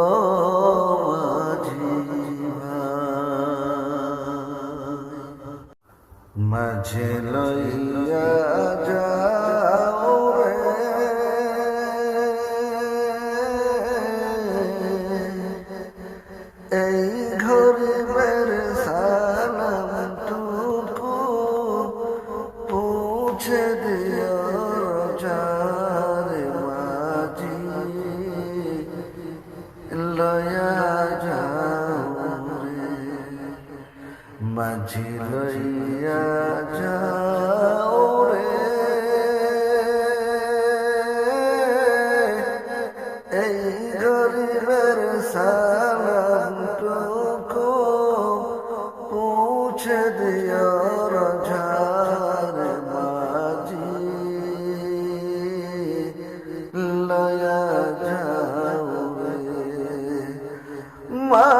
ও মাঝে লইয়া যাও এই ঘরে সালাম পৌঁছে দিয়া লয়া যাও রে মাঝি লইয়া যাও রে এই গরিবের সালাম টুকু পৌঁছে দিও রাজার মাঝি। লয়া যাও понимаю.